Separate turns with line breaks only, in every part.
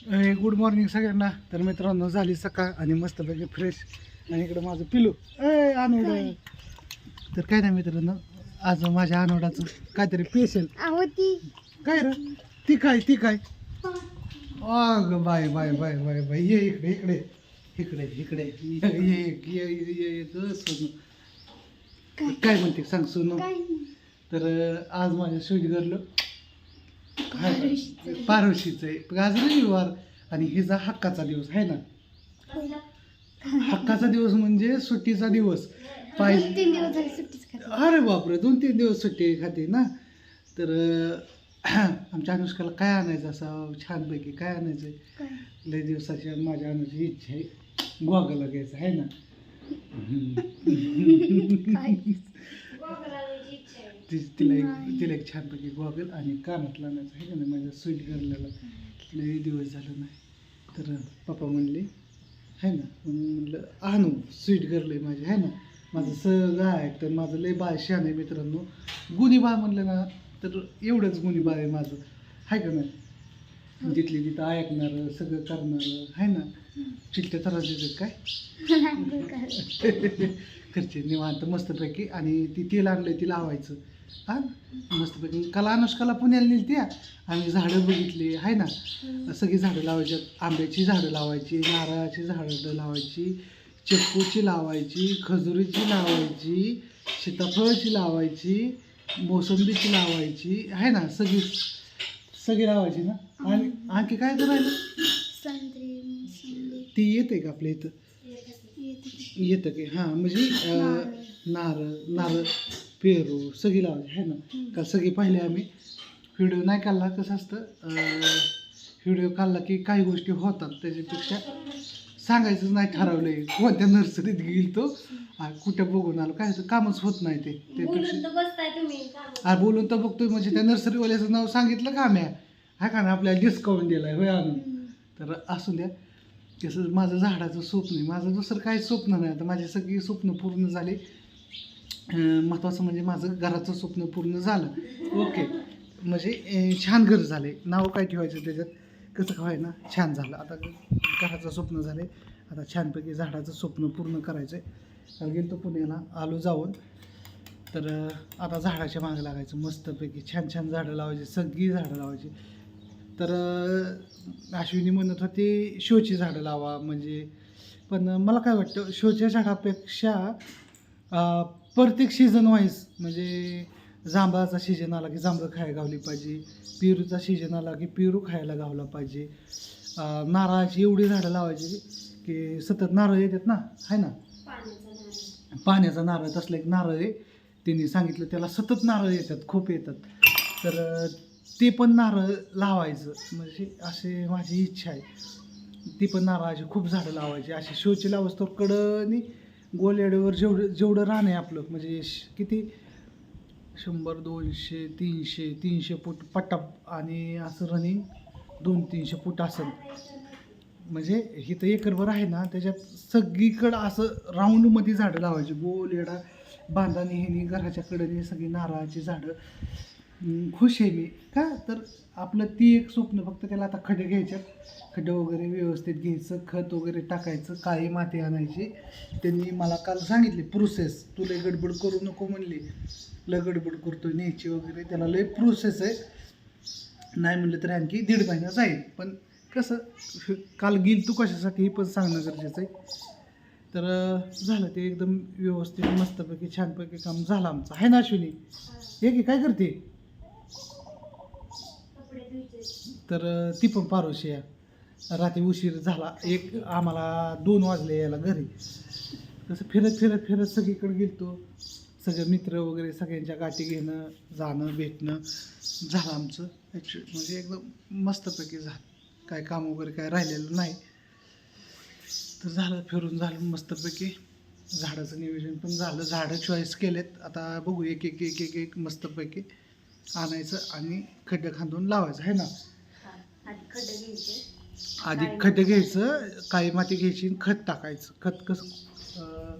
Good morning सगळ्यांना. तर मित्रांनो झाली सकाळ आणि मस्तपैकी फ्रेश आणि इकडं माझं पिलू ए आनोड तर काय नाही मित्रांनो आज माझ्या आनोडाचं काहीतरी पेशल काय रे? ती काय ती काय? अग bye bye bye bye bye. ये इकडे इकडे. इकडे इकडे. ये ये सोनू. काय? म्हणते सांग सोनू. तर आज माझ्या
पारुशीचं.
पारवशीचं आहे आज रविवार आणि हिचा हक्काचा दिवस आहे ना? हक्काचा दिवस म्हणजे सुट्टीचा दिवस.
खाते.
अरे बापरे दोन तीन दिवस सुट्टी खाते ना? तर आमच्या अनुष्काला काय आणायचं असं छानपैकी? काय आणायचं
काय?
लय दिवसाची माझ्या आणायची इच्छा आहे. गोगला घ्यायचं आहे ना?
काय?
ती तिला एक. तिला एक छानपैकी गॉगल आणि कानात लावण्याचं आहे का नाही माझ्या स्वीट गर्लला. लय दिवस झालं नाही. तर पप्पा म्हणले आहे ना. म्हणून म्हणलं आणू स्वीट गर्ल आहे माझी आहे ना. माझं सगळं ऐकतं माझं लय बाळ शान आहे मित्रांनो. गुन्ही बाळ म्हणलं ना तर एवढंच गुन्ही बाळ आहे माझं. आहे का नाही? जिथली तिथं ऐकणारं सगळं करणारं आहे ना? चिलट्या त्रास काय? घरचे निवांत मस्तपैकी आणि ती तेल आणलंय ती लावायचं. हा? मस्तपैकी. काल अनुष्काला पुण्याला नेली त्या आम्ही झाडं बघितली आहे ना? सगळी झाडं लावायची. आंब्याची झाडं लावायची नारळाची झाडं लावायची चिक्कूची लावायची खजुरीची लावायची सीताफळाची लावायची मोसंबीची लावायची आहे ना? सगळी सगळी लावायची ना? आणि आणखी काय
मोसंबी.
ती येते का आपल्या इथं?
येते
की हां म्हणजे नारळ नारळ. पेरू सगळी लावायची आहे ना? का सगळी पाहिले आम्ही. व्हिडिओ नाही काढला कसं असतं व्हिडिओ काढला की काही गोष्टी होतात त्याच्यापेक्षा सांगायचं नाही ठरवलं आहे कोणत्या नर्सरीत गेईल तो आ, कुठं बघून आलो काय कामच होत नाही ते. त्यापेक्षा बोलून तर बघतोय म्हणजे त्या नर्सरीवाल्याचं नाव सांगितलं का आम्ही? हा का ना आपल्याला डिस्काउंट दिलाय होय आणून तर असू द्या. तसं माझं झाडाचं स्वप्न आहे. माझं दुसरं काही स्वप्न नाही. आता माझी सगळी स्वप्न पूर्ण झाली. महत्त्वाचं म्हणजे माझं घराचं स्वप्न पूर्ण झालं. ओके म्हणजे छान घर झाले. नाव काय ठेवायचं त्याच्यात? कसं काय ना छान झालं. आता घराचं स्वप्न झाले. आता छानपैकी झाडाचं स्वप्न पूर्ण करायचं आहे काल गेलो पुण्याला. आलो जाऊन. तर आता झाडाच्या मागे लागायचं. मस्तपैकी छान छान झाडं लावायची. सगळी झाडं लावायची. तर अश्विनी म्हणत होती शोची झाडं लावा. म्हणजे पण मला काय वाटतं शोच्या झाडापेक्षा प्रत्येक सीझन वाईज म्हणजे जांभळाचा सीजन आला की जांभळं खायला गावली पाहिजे पेरूचा सीजन आला की पेरू खायला गावला पाहिजे. नारळाची एवढी झाडं लावायची की सतत नारळ येतात ना आहे ना? पाण्याचा नारळ. तसला एक नारळ आहे. त्यांनी सांगितलं त्याला सतत नारळ येतात खूप येतात. तर ते पण नारळ लावायचं. म्हणजे असे माझी इच्छा आहे. ती पण नारळाची खूप झाडं लावायची. अशी शोची लावस तर कडनी गोल येड्यावर जेवढं जेवढं रान आहे आपलं म्हणजे श- किती? शंभर दोनशे तीनशे तीनशे फूट पट्टा आणि असं रनिंग दोन तीनशे फूट असेल. म्हणजे इथं एकरभर आहे ना त्याच्यात सगळीकडं असं राऊंडमध्ये झाडं लावायची. गोल येडा बांधाने ह्यानी घराच्याकडेने सगळी नारळाची झाडं. खुश आहे मी का? तर आपलं ती एक स्वप्न फक्त त्याला आता खडे घ्यायच्यात. खडे वगैरे व्यवस्थित घ्यायचं खत वगैरे टाकायचं काळी माती आणायची. त्यांनी मला काल सांगितले प्रोसेस तू लय गडबड करू नको म्हणली. लय गडबड करतोय न्यायची वगैरे. त्याला लय प्रोसेस आहे. नाही म्हणलं तरी आणखी दीड महिना जाईल. पण कसं काल गेल तू कशासाठी हे पण सांगणं गरजेचं आहे. तर झालं ते एकदम व्यवस्थित मस्तपैकी छानपैकी काम झालं आमचं. आहे ना अश्विनी? हे की काय करते? तर ती पण पारोशी आहे. रात्री उशीर झाला. एक आम्हाला दोन वाजले यायला घरी. तसं फिरत फिरत फिरत सगळीकडे गेलतो. सगळे मित्र वगैरे सगळ्यांच्या गाठी घेणं जाणं भेटणं झालं आमचं. ॲक्च्युली म्हणजे एकदम मस्तपैकी झालं. काय काम वगैरे काय राहिलेलं नाही. तर झालं फिरून झालं मस्तपैकी. झाडाचं नियोजन पण झालं. झाडं चॉईस केलेत. आता बघू एक एक एक एक एक मस्तपैकी आणायचं आणि खड्डे खांदून लावायचं आहे ना?
खड्डे घ्यायचे.
आधी खड्डे घ्यायचं. काळी माती घ्यायची आणि खत टाकायचं. खत कसं अं,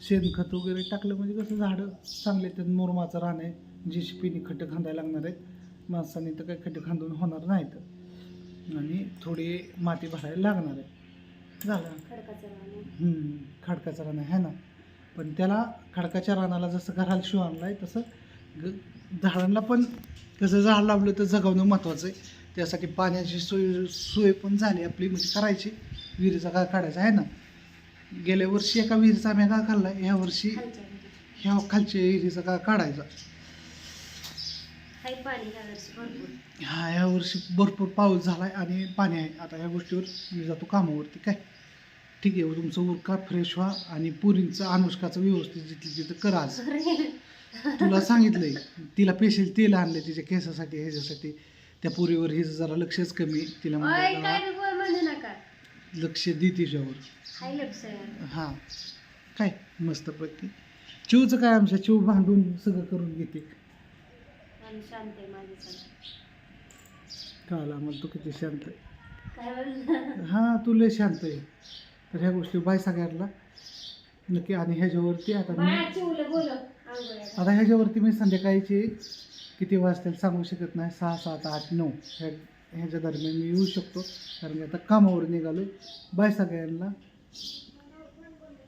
शेणखत वगैरे टाकलं म्हणजे कसं झाडं चांगले आहेत. मुरमाचं रान आहे. जी शिपीने खड्डे खांदायला लागणार आहेत. माणसाने तर काही खड्डे खांदून होणार नाहीत. आणि थोडी माती भरायला लागणार आहे. झालं.
खडकाचं रान
हम्म, खडकाचा रान आहे. ना? पण त्याला खडकाच्या रानाला जसं घराला शिव आणलाय तसं ग झाडांना पण कसं झाड लावलं तर जगवणं महत्त्वाचं आहे. त्यासाठी पाण्याची सोय सोय पण झाली आपली म्हणजे करायची. विहिरीचा गाळ काढायचा आहे ना? गेल्या वर्षी एका विहिरीचा आम्ही गाळ काढला ह्या वर्षी. ह्या खालच्या विहिरीचा गाळ काढायचा. हा ह्या वर्षी भरपूर पाऊस झाला आहे आणि पाणी आहे. आता ह्या गोष्टीवर मी जातो कामावरती काय? ठीक आहे तुमचं उरका फ्रेश व्हा आणि पुरींचं अनुष्काचं व्यवस्थित जिथली तिथं करा आज. तुला सांगितलंय तिला पेशल तेल आणलंय तिच्या केसासाठी ह्याच्यासाठी. त्या पुरीवर हे जरा लक्षच कमी. तिला म्हणलं
काय
जरा
म्हणू नका.
लक्ष दे तिच्यावर.
हाय लक्ष. आहे.
हां. काय? मस्तपैकी चिवचं काय आमच्या? चिव भांडून सगळं करून घेते.
आणि शांत आहे माझ्यासाठी
कळाला आम्हाला तू किती शांत आहे.
काय बोल
हां तू लय शांत आहे. तर ह्या गोष्टी बाय सगळ्यांना. नक्की आणि ह्याच्यावरती आता मी
बाळा चिवलं बोल. आंघोळ्याला.
आता ह्याच्यावरती मी संध्याकाळीचे किती वाजतील सांगू शकत नाही. सहा सात आठ नऊ ह्या ह्याच्या दरम्यान मी येऊ शकतो. कारण मी आता कामावर निघालो. बाय सगळ्यांना.